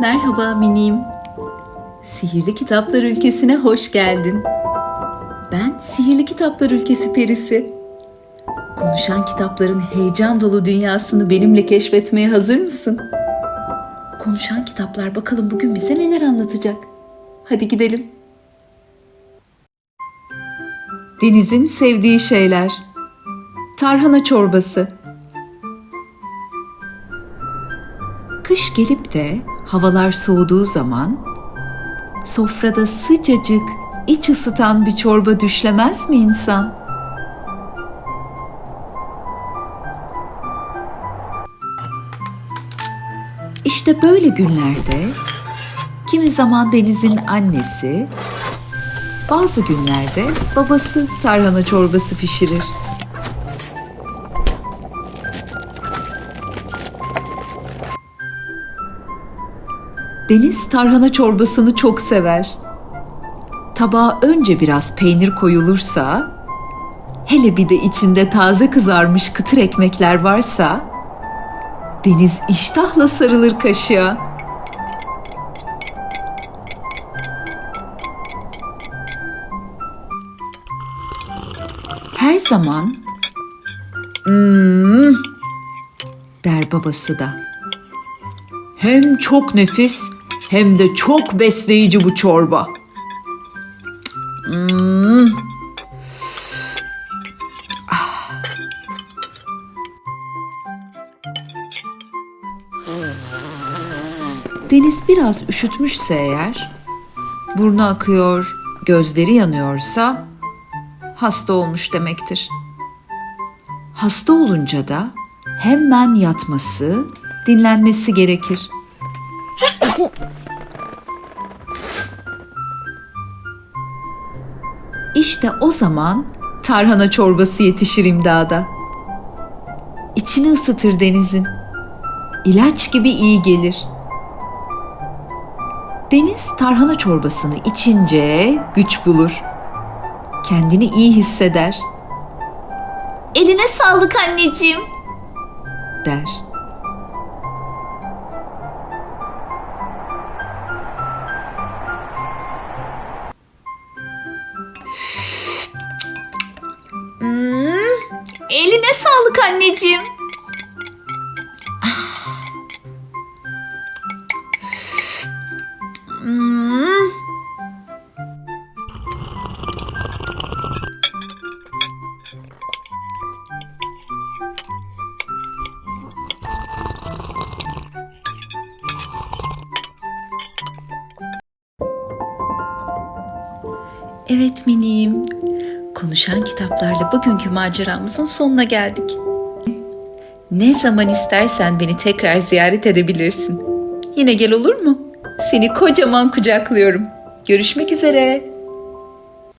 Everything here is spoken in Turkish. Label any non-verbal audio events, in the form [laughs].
Merhaba minim. Sihirli Kitaplar Ülkesi'ne hoş geldin. Ben Sihirli Kitaplar Ülkesi perisi. Konuşan kitapların heyecan dolu dünyasını benimle keşfetmeye hazır mısın? Konuşan kitaplar bakalım bugün bize neler anlatacak. Hadi gidelim. Deniz'in sevdiği şeyler. Tarhana çorbası. Kış gelip de havalar soğuduğu zaman sofrada sıcacık, iç ısıtan bir çorba düşlemez mi insan? İşte böyle günlerde kimi zaman Deniz'in annesi, bazı günlerde babası tarhana çorbası pişirir. Deniz tarhana çorbasını çok sever. Tabağa önce biraz peynir koyulursa, hele bir de içinde taze kızarmış kıtır ekmekler varsa, Deniz iştahla sarılır kaşığa. Her zaman "Hmm," der babası da. Hem çok nefis hem de çok besleyici bu çorba. Hmm. Deniz biraz üşütmüşse eğer, burnu akıyor, gözleri yanıyorsa hasta olmuş demektir. Hasta olunca da hemen yatması, dinlenmesi gerekir. [laughs] İşte o zaman tarhana çorbası yetişir imdada. İçini ısıtır denizin. İlaç gibi iyi gelir. Deniz tarhana çorbasını içince güç bulur. Kendini iyi hisseder. Eline sağlık anneciğim der. Eline sağlık anneciğim. Evet minim. Konuşan kitaplarla bugünkü maceramızın sonuna geldik. Ne zaman istersen beni tekrar ziyaret edebilirsin. Yine gel olur mu? Seni kocaman kucaklıyorum. Görüşmek üzere.